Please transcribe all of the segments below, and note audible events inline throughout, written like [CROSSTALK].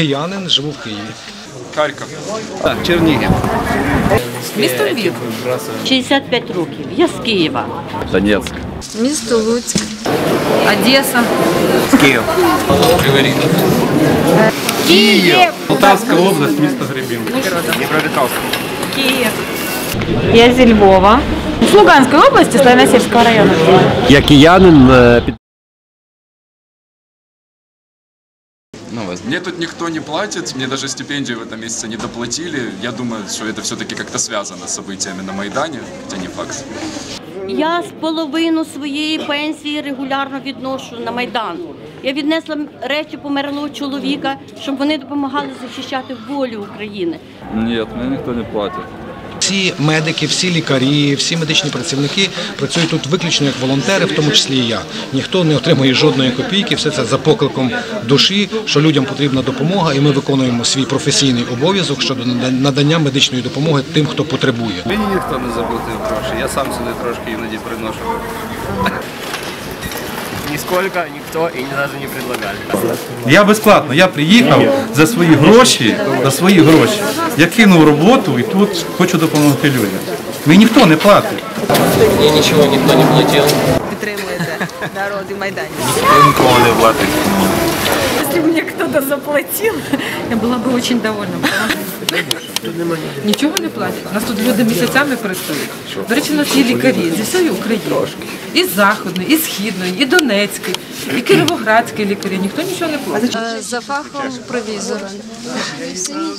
киянин, живу в Києві. Харків. Так, Чернігів. Місто Львів. 65 років. Я з Києва. Донецьк. Місто Луцьк. Одеса. Київ. Київ! Полтавська область, місто Гребінка. Київ. Я зі Львова. З Луганської області, Славяносільського району. Я киянин. е, під- Мне тут никто не платит, мне даже стипендию в этом месяце не доплатили. Я думаю, что это все-таки как-то связано с событиями на Майдане, хотя не факт. Я з половину своєї пенсії регулярно відношу на Майдан. Я віднесла речі померлого чоловіка, щоб вони допомагали захищати волю України. Нет, мне никто не платит. Всі медики, всі лікарі, всі медичні працівники працюють тут виключно як волонтери, в тому числі і я. Ніхто не отримує жодної копійки, все це за покликом душі, що людям потрібна допомога, і ми виконуємо свій професійний обов'язок щодо надання медичної допомоги тим, хто потребує. Мені ніхто не заплатив гроші. Я сам сюди трошки іноді приношу Нисколько никто и ни разу не предлагали. Я безплатно. Я приїхав за свої гроші, за свої гроші. Я кинув роботу і тут хочу допомогти людям. Мені ніхто не платить. Мне ничего никто не платил. Підтримуєте народ і Майдані. Нікого не платить. Если бы мне кто-то заплатил, я была бы очень довольна. Нічого не платять. Нас тут люди місяцями працюють. До речі, у нас є лікарі зі всієї України. І з Західної, і Східної, і Донецької, і Кіровоградські лікарі. Ніхто нічого не платить. За фахом провізора.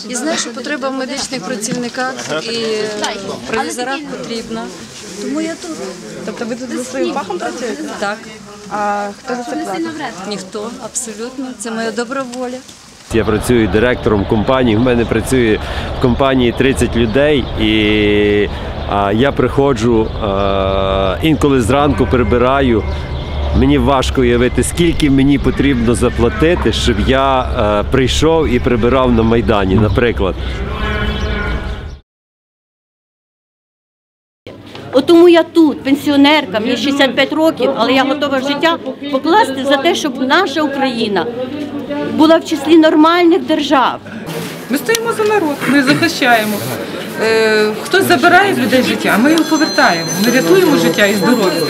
І знаю, що потреба в медичних працівниках і провізорах потрібна. Тому я тут. Тобто ви тут за своїм фахом працюєте? Так. А хто за це платить? Ніхто, абсолютно. Це моя добра воля. Я працюю директором компанії. В мене працює в компанії 30 людей, і а, я приходжу а, інколи зранку прибираю. Мені важко уявити, скільки мені потрібно заплатити, щоб я е, прийшов і прибирав на Майдані, наприклад. Я тут, пенсіонерка, мені 65 років, але я готова життя покласти за те, щоб наша Україна була в числі нормальних держав. Ми стоїмо за народ, ми захищаємо. Е, хтось забирає в людей життя, а ми його повертаємо. Ми рятуємо життя і здоров'я.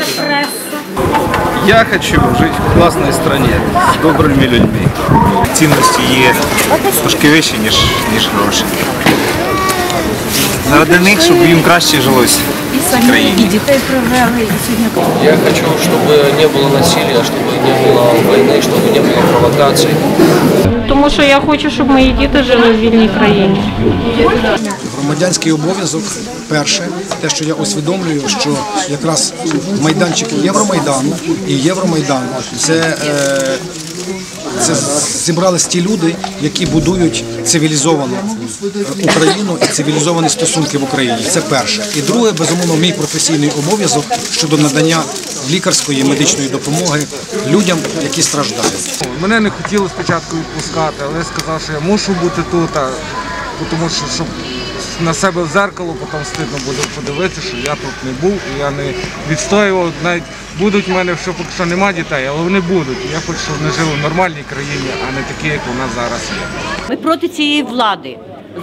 Я хочу жити в класній країні з добрими людьми. цінності є трошки вищі, ніж, ніж гроші. Заради них, щоб їм краще жилось в країні. Я хочу, чтобы не было насилия, чтобы не было войны, чтобы не было провокаций. Тому що я хочу, щоб мої діти жили в вільній країні. Громадянський обов'язок перше, те, що я усвідомлюю, що якраз майданчик Євромайдану і Євромайдан це, е, це зібрались ті люди, які будують цивілізовану е, Україну і цивілізовані стосунки в Україні. Це перше. І друге, безумовно, мій професійний обов'язок щодо надання лікарської медичної допомоги людям, які страждають. Мене не хотіли спочатку відпускати, але я сказав, що я мушу бути тут, тому що щоб на себе в зеркало потім стидно буде подивитися, що я тут не був і я не відстоював. Навіть будуть в мене, що поки що нема дітей, але вони будуть. Я хочу, щоб вони жили в нормальній країні, а не такі, як у нас зараз є. Ми проти цієї влади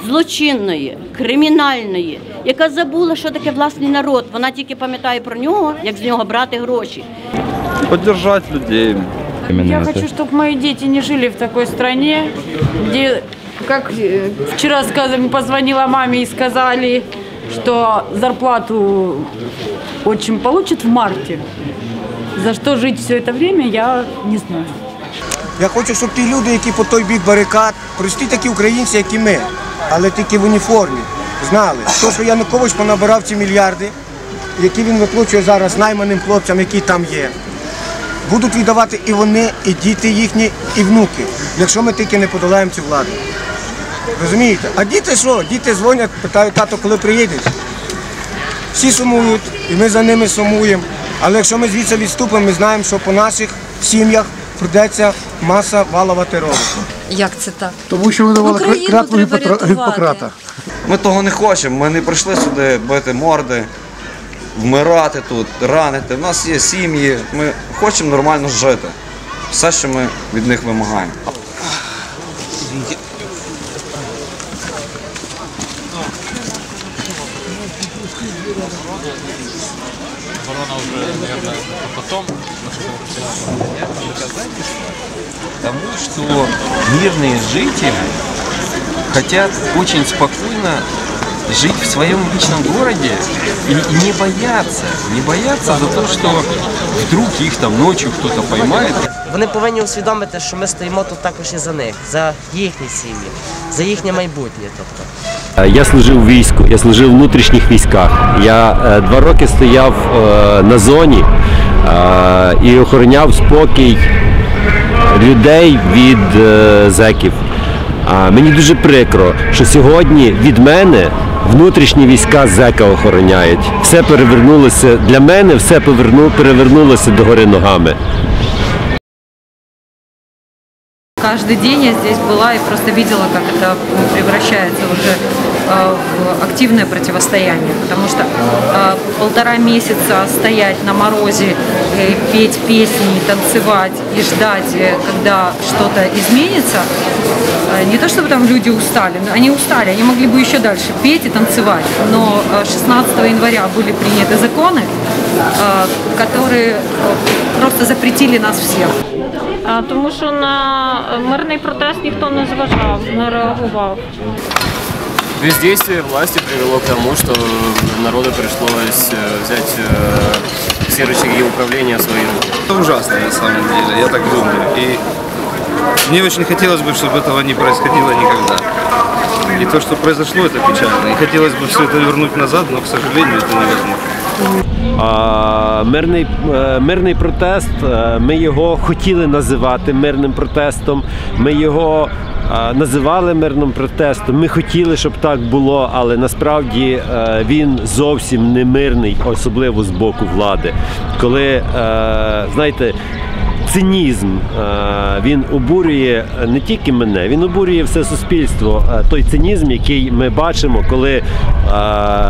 злочинної, кримінальної, яка забула, що таке власний народ. Вона тільки пам'ятає про нього, як з нього брати гроші. Поддержать людей. Я хочу, чтобы мои дети не жили в такой стране, где, как э, вчера сказали, позвонила маме и сказали, что зарплату очень получит в марте. За что жить все это время, я не знаю. Я хочу, щоб ті люди, які по той бік барикад, прості такі українці, як і ми, але тільки в уніформі, знали, то, що Янукович понабирав ці мільярди, які він виплачує зараз найманим хлопцям, які там є. Будуть віддавати і вони, і діти їхні, і внуки, якщо ми тільки не подолаємо цю владу. Розумієте? А діти що? Діти дзвонять, питають, тато, коли приїдеш? Всі сумують, і ми за ними сумуємо. Але якщо ми звідси відступимо, ми знаємо, що по наших сім'ях прийдеться маса валова терору. Як це так? Тому що ви давали Україну клятву треба Гіппокра- рятувати. Гіппократа. Ми того не хочемо. Ми не прийшли сюди бити морди, вмирати тут, ранити. У нас є сім'ї. Ми хочемо нормально жити. Все, що ми від них вимагаємо. Ворона уже, наверное, потом. Тому что мирные жители хотят очень спокойно жить в своем личном городе и, и не бояться, не бояться за то, что вдруг их там ночью кто-то поймает. Вони повинні усвідомити, що ми стоїмо тут також і за них, за їхні сім'ї, за їхнє майбутнє. Тобто. Е, Я служив у війську, я служив в внутрішніх військах. Я е, два роки стояв е, на зоні і охороняв спокій людей від зеків. Мені дуже прикро, що сьогодні від мене внутрішні війська зека охороняють. Все перевернулося для мене, все перевернулося догори ногами. Каждый день я здесь была и просто видела, как это превращается уже э, в активное противостояние. Потому что э, полтора месяца стоять на морозе, э, петь песни, танцевать и ждать, когда что-то изменится, не то чтобы там люди устали, но они устали, они могли бы еще дальше петь и танцевать. Но э, 16 января были приняты законы, которые просто запретили нас всех. А, тому що на мирний протест ніхто не зважав, не реагував. Бездействие власти привело к тому, что народу пришлось э, взять э, все рычаги управления в свои руки. Это ужасно на самом деле, я так думаю. И мне очень хотелось бы, чтобы этого не происходило никогда. И то, что произошло, это печально. И хотелось бы все это вернуть назад, но, к сожалению, это невозможно. Мирний, е, мирний протест, е, ми його хотіли називати мирним протестом. Ми його е, називали мирним протестом. Ми хотіли, щоб так було, але насправді він зовсім не мирний, особливо з боку влади. Коли, знаєте, цинізм. е, Він обурює не тільки мене, він обурює все суспільство. Е, Той цинізм, який ми бачимо, коли е,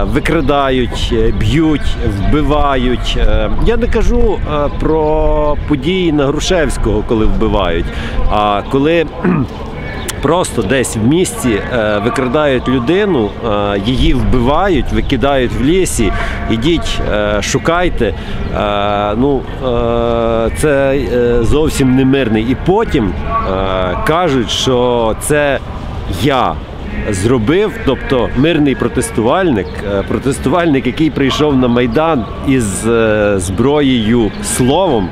викрадають, б'ють, вбивають. Я не кажу про події на Грушевського, коли вбивають, а коли. Просто десь в місті е, викрадають людину, е, її вбивають, викидають в лісі. Ідіть, е, шукайте. Ну, це зовсім не мирний. І потім кажуть, що це я. Зробив, тобто мирний протестувальник, протестувальник, який прийшов на майдан із зброєю словом,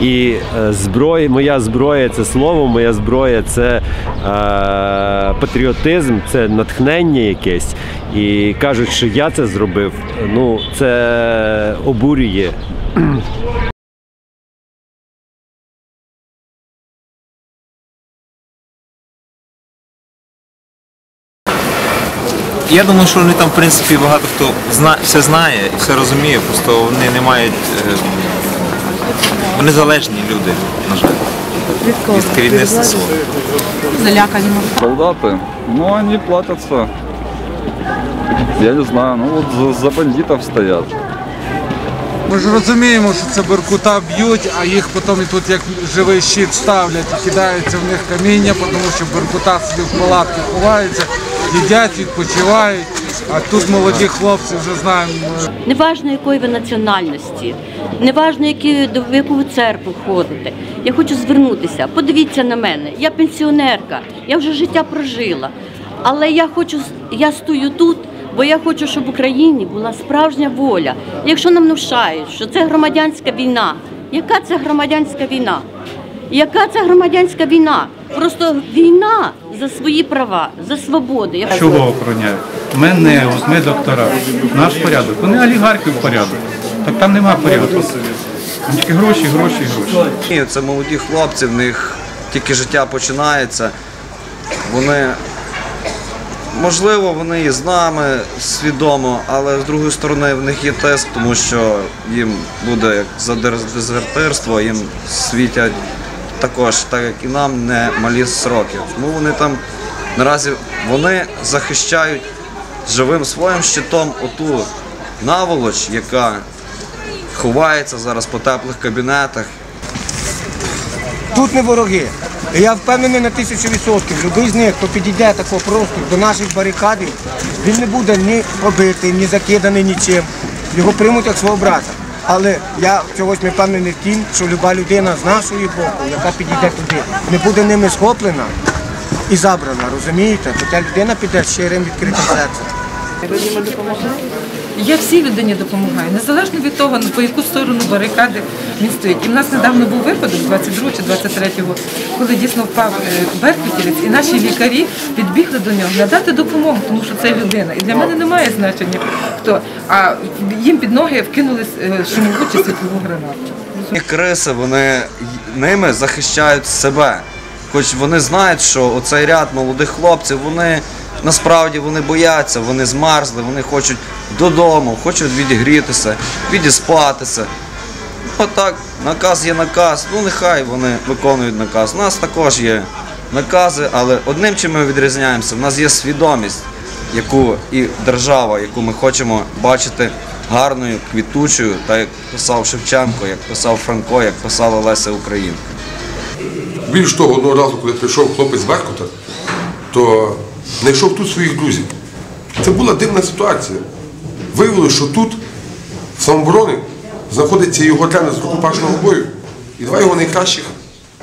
і е, зброя, моя зброя це слово, моя зброя це е, патріотизм, це натхнення якесь. І кажуть, що я це зробив. Ну, це обурює. Я думаю, що вони там, в принципі, багато хто зна, все знає і все розуміє, просто вони не мають. е, Вони залежні люди, на жаль. Від керівництва свого. Залякані. Солдаты, ну они платятся, я не знаю, ну вот за, за бандитов стоят. Ми ж розуміємо, що це беркута б'ють, а їх потім і тут як живий щит ставлять і кидаються в них каміння, тому що беркута собі в палатки ховаються, їдять, відпочивають. А тут молоді хлопці вже знаємо. Неважно, якої ви національності, неважно, які, до яку ви церкву ходите. Я хочу звернутися. Подивіться на мене. Я пенсіонерка, я вже життя прожила. Але я хочу, я стою тут, бо я хочу, щоб в Україні була справжня воля. Якщо нам внушають, що це громадянська війна, яка це громадянська війна? Яка це громадянська війна? Просто війна за свої права, за свободи. Я- Чого охороняють? Мене, от ми доктора. Наш порядок. Вони олігархів порядок. Так там нема порядку. Тільки гроші, гроші, гроші. Ні, Це молоді хлопці, в них тільки життя починається. Вони, можливо, вони і з нами свідомо, але з другої сторони в них є тиск, тому що їм буде як за дез- дезертирство, їм світять також, так як і нам, не малі сроки. Тому вони там наразі вони захищають живим своїм щитом оту наволоч, яка ховається зараз по теплих кабінетах. Тут не вороги. Я впевнений на тисячу відсотків. Любий з них, хто підійде тако просто до наших барикадів, Він не буде ні побитий, ні закиданий нічим. Його приймуть як свого брата. Але я чогось не впевнений в тім, що люба людина з нашої боку, яка підійде туди, не буде ними схоплена і забрана, розумієте? Хоча людина піде з щирим відкритим серцем. Я всій людині допомагаю, незалежно від того, по яку сторону барикади він стоїть. І в нас недавно був випадок, 22 чи 23-го, коли дійсно впав е, беркутівець, і наші лікарі підбігли до нього надати допомогу, тому що це людина. І для мене немає значення хто. А їм під ноги вкинули е, шумову чи світлову гранату. І криси вони ними захищають себе. Хоч вони знають, що оцей ряд молодих хлопців, вони насправді вони бояться, вони змерзли, вони хочуть додому, хочуть відігрітися, відіспатися. Отак, наказ є наказ, ну нехай вони виконують наказ. У нас також є накази, але одним чим ми відрізняємося, в нас є свідомість, яку і держава, яку ми хочемо бачити гарною, квітучою, так як писав Шевченко, як писав Франко, як писала Леся Українка. Більш того, одного разу, коли прийшов хлопець з Беркута, то знайшов тут своїх друзів. Це була дивна ситуація. Виявилося, що тут, в самоборони, знаходиться його тренер з рукопашного бою і два його найкращих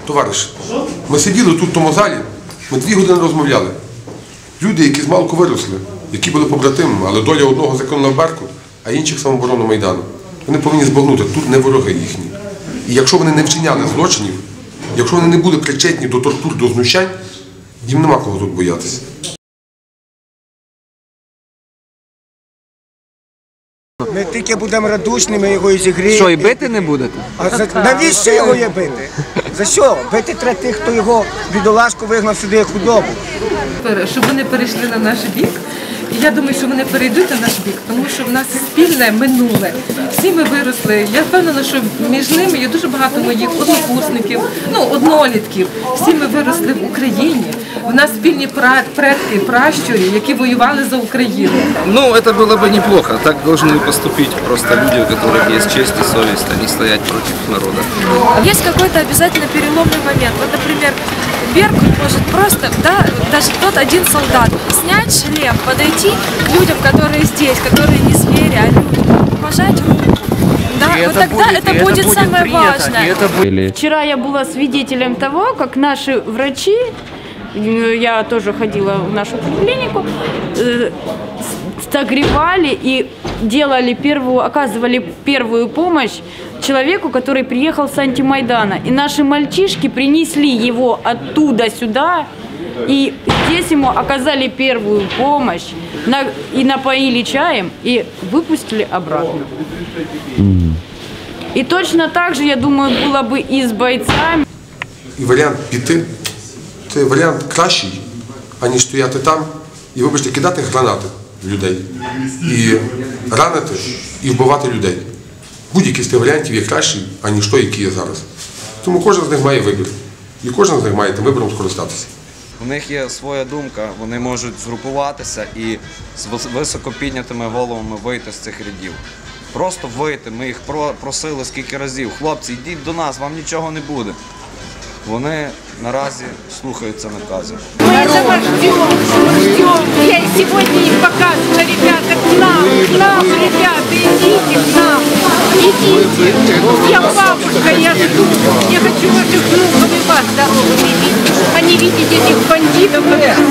товариші. Ми сиділи тут в тому залі, ми дві години розмовляли. Люди, які з малку виросли, які були побратимами, але доля одного закинула в Беркут, а інших самооборону Майдану. Вони повинні збагнути, тут не вороги їхні. І якщо вони не вчиняли злочинів, якщо вони не були причетні до тортур, до знущань, їм нема кого тут боятися. Ми тільки будемо радушні, ми його і зігріємо. Що, і бити не будете? А за, навіщо його є бити? За що? Бити треба тих, хто його бідолашку вигнав сюди як худобу. Щоб вони перейшли на наш бік. І я думаю, що вони перейдуть на наш бік, тому що в нас спільне минуле. Всі ми виросли. Я впевнена, що між ними є дуже багато моїх однокурсників, ну однолітків. Всі ми виросли в Україні. В нас спільні пра- предки, пращурі, які воювали за Україну. Ну, это было бы неплохо. Так должны поступить просто люди, у которых есть честь и совесть, а не стоять против народа. Есть какой-то обязательно переломный момент. Вот, например, Беркут может просто, да, даже тот один солдат, снять шлем, подойти к людям, которые здесь, которые не звери, а люди, пожать руку. Да, И вот это тогда будет- это и это будет, будет самое принято, важное. и это Вчера я была свидетелем того, как наши врачи, э, я тоже ходила в нашу клинику, э, согревали и делали первую, оказывали первую помощь человеку, который приехал с антимайдана. И наши мальчишки принесли его оттуда сюда, и здесь ему оказали первую помощь, на- и напоили чаем, и выпустили обратно. И точно так же, я думаю, было бы и с бойцами. І варіант піти це варіант кращий, аніж стояти там і, вибачте, кидати гранати в людей, і ранити, і вбивати людей. Будь-який з тих варіантів є кращий, аніж той, який є зараз. Тому кожен з них має вибір. І кожен з них має тим вибором скористатися. У них є своя думка, вони можуть згрупуватися і з вис- високо піднятими головами вийти з цих рядів. Просто вийти. Ми їх про- просили скільки разів. Хлопці, йдіть до нас, вам нічого не буде. Вони наразі слухаються наказів. Мы этого ждем, ждем. Я и сегодня им показывала, ребята, к нам, к нам, ребята, идите к нам, Идите. Я бабушка, я жду. Я хочу ваших внуков и вас здоровыми видеть, а не видеть этих бандитов,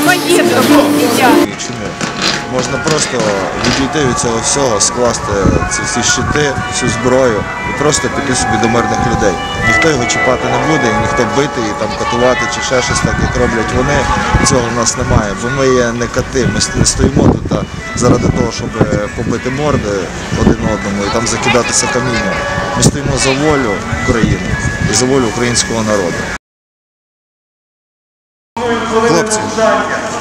поездков не сидят. Можна просто відійти від цього всього, скласти ці всі щити, всю зброю і просто піти собі до мирних людей. Ніхто його чіпати не буде, і ніхто бити і там катувати чи ще щось так, як роблять вони. Цього в нас немає, бо ми є не кати. Ми не стоїмо тут заради того, щоб побити морди один одному і там закидатися камінням. Ми стоїмо за волю України і за волю українського народу. Хлопці,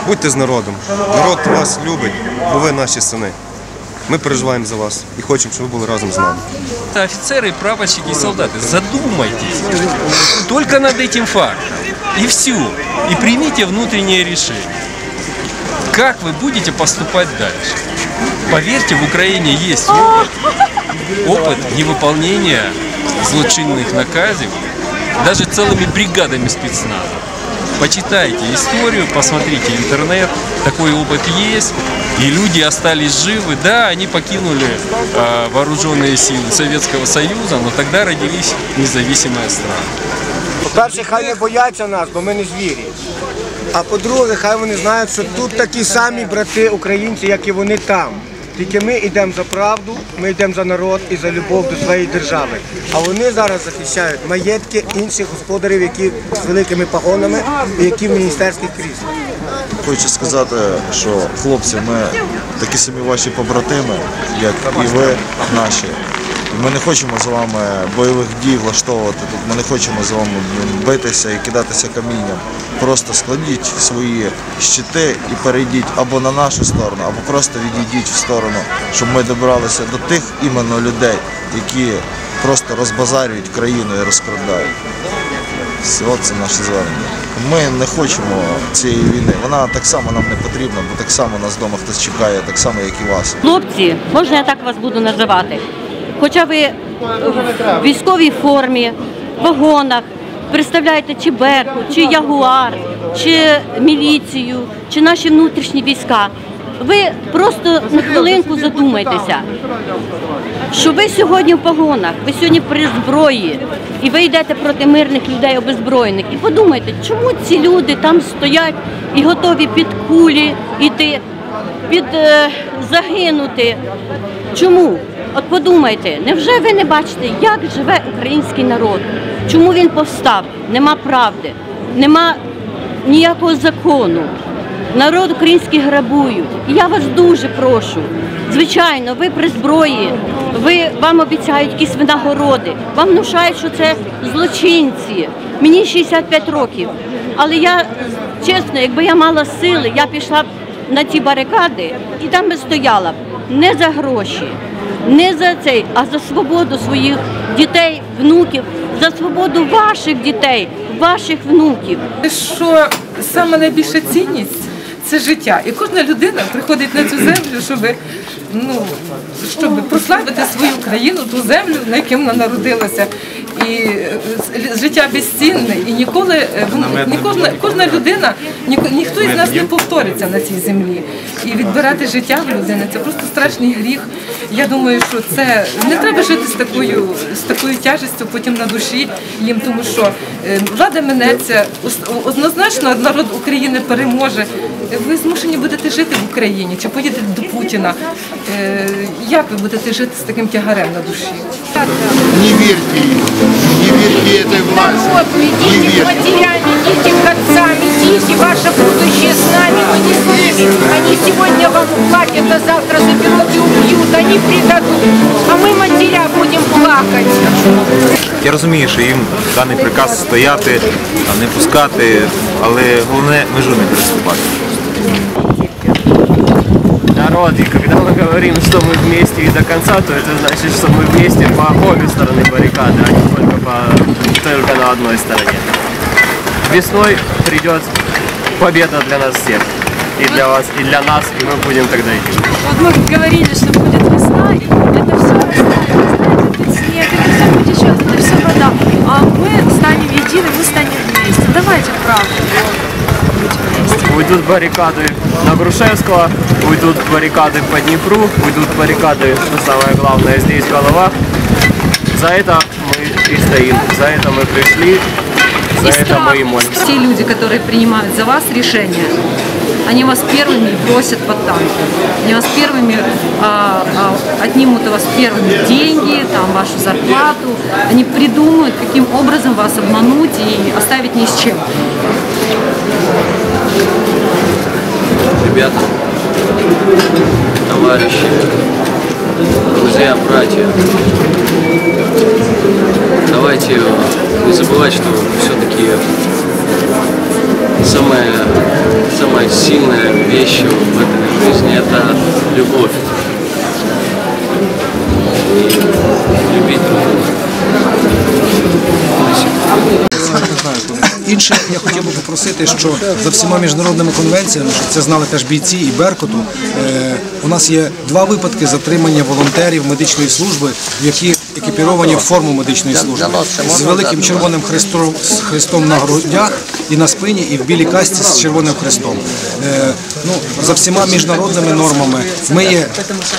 будьте з народом. Народ вас любить, бо ви наші сини. Ми переживаємо за вас і хочемо, щоб ви були разом з нами. Это офицеры, прапорщики и солдаты. Задумайтесь только над этим фактом. И все. И примите внутреннее решение. Как вы будете поступать дальше? Поверьте, в Украине есть опыт, опыт невыполнения злочинных наказов даже целыми бригадами спецназа. почитайте историю, посмотрите интернет, такой опыт есть, и люди остались живы. Да, они покинули э, вооруженные силы Советского Союза, но тогда родились независимые страны. По-перше, хай не бояться нас, бо ми не звірі. А по-друге, хай вони знають, що тут такі самі брати українці, як і вони там. Тільки ми йдемо за правду, ми йдемо за народ і за любов до своєї держави. А вони зараз захищають маєтки інших господарів, які з великими погонами і які в міністерських кріслах. Хочу сказати, що хлопці, ми такі самі ваші побратими, як і ви наші. Ми не хочемо з вами бойових дій влаштовувати тут. Ми не хочемо з вами битися і кидатися камінням. Просто складіть свої щити і перейдіть або на нашу сторону, або просто відійдіть в сторону, щоб ми добралися до тих іменно людей, які просто розбазарюють країну і розкрадають. От це наше звернення. Ми не хочемо цієї війни. Вона так само нам не потрібна, бо так само нас вдома хтось чекає, так само, як і вас. Хлопці, можна я так вас буду називати? Хоча ви в військовій формі, вагонах, представляєте чи Беркут, чи Ягуар, чи міліцію, чи наші внутрішні війська. Ви просто на хвилинку задумайтеся, що ви сьогодні в погонах, ви сьогодні при зброї, і ви йдете проти мирних людей обезброєних. І подумайте, чому ці люди там стоять і готові під кулі йти, під е, загинути. Чому? От подумайте, невже ви не бачите, як живе український народ? Чому він повстав? Нема правди, нема ніякого закону. Народ український грабують. І я вас дуже прошу. Звичайно, ви при зброї, ви вам обіцяють якісь винагороди, вам внушають, що це злочинці. Мені 65 років. Але я чесно, якби я мала сили, я пішла б на ті барикади і там би стояла б не за гроші, не за цей, а за свободу своїх дітей, внуків, за свободу ваших дітей, ваших внуків. Що саме найбільша цінність це життя. І кожна людина приходить на цю землю, щоб, ну, щоб прославити свою країну, ту землю, на якій вона народилася. І е, життя безцінне, і ніколи е, кожна, кожна людина, ні, ніхто із нас не повториться на цій землі. І відбирати життя в людини це просто страшний гріх. Я думаю, що це не треба жити з такою, з такою тяжестю потім на душі їм, тому що е, влада минеться, однозначно народ України переможе. Ви змушені будете жити в Україні чи поїдете до Путіна. Як ви будете жити з таким тягарем на душі? Не верьте им, не верьте этой власти. Вот, Не идите к верьте. матерям, идите к отцам, идите, ваше будущее с нами, мы не с ними. Они сегодня вам платят, а завтра заберут и убьют, они предадут. А мы, матеря, будем плакать. Я розумію, що їм даний приказ стояти, а не пускати, але головне межу не переступати. Народ, и когда мы говорим, что мы вместе и до конца, то это значит, что мы вместе по обе стороны баррикады, а не только, по, только на одной стороне. Весной придет победа для нас всех. И для вас, и для нас, и мы будем тогда идти. Вот мы говорили, что будет весна, и это все растает, снег, это все потечет, это все вода. А мы станем едины, мы станем вместе. Давайте правду. Быть. Уйдут баррикады на Грушевского, уйдут баррикады по Днепру, уйдут баррикады, что самое главное, здесь в головах. За это мы и стоим, за это мы пришли, за это мы и молимся. Те люди, которые принимают за вас решения, они вас первыми бросят под танки. Они вас первыми а, а, отнимут у вас первыми деньги, там, вашу зарплату. Они придумают, каким образом вас обмануть и оставить ни с чем. Ребята, товарищи, друзья, братья, давайте не забывать, что все-таки самая, самая сильная вещь в этой жизни – это любовь. И любить друг друга. Інше я хотів би попросити, що за всіма міжнародними конвенціями, щоб це знали теж бійці і Беркуту, е, у нас є два випадки затримання волонтерів медичної служби, які екіпіровані в форму медичної служби з великим червоним хрестом, хрестом на грудях і на спині, і в білій касті з червоним хрестом. Ну, за всіма міжнародними нормами ми є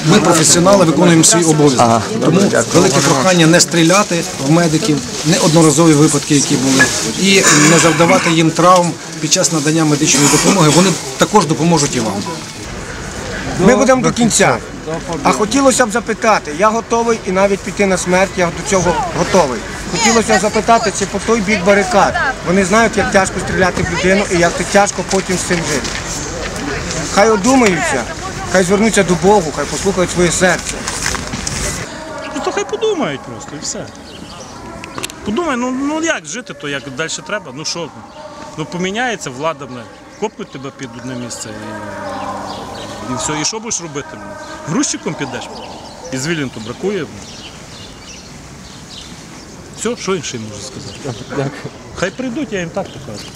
ми професіонали виконуємо свій обов'язок. Тому велике прохання не стріляти в медиків, неодноразові випадки, які були, і не завдавати їм травм під час надання медичної допомоги. Вони також допоможуть і вам. Ми будемо до кінця. А хотілося б запитати, я готовий і навіть піти на смерть, я до цього готовий. Хотілося б запитати, чи по той бік барикад вони знають, як тяжко стріляти в людину і як тяжко потім з цим жити. Хай одумаються, хай звернуться до Богу, хай послухають своє серце. Ну то хай подумають просто і все. Подумай, ну, ну як жити, то як далі треба. Ну що, ну поміняється влада, мене, копнуть тебе під одне місце і, і все. І що будеш робити? Грузчиком підеш. І звілінту бракує. Все, що інше можу сказати? Хай прийдуть, я їм так покажу.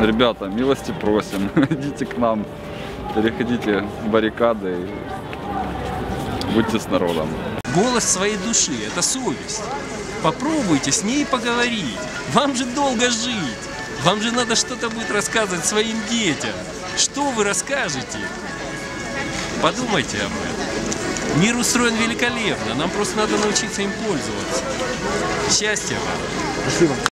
Ребята, милости просим, [LAUGHS] идите к нам, переходите баррикады и будьте с народом. Голос своей души – это совесть. Попробуйте с ней поговорить. Вам же долго жить. Вам же надо что-то будет рассказывать своим детям. Что вы расскажете? Подумайте об этом. Мир устроен великолепно. Нам просто надо научиться им пользоваться. Счастья вам. Спасибо.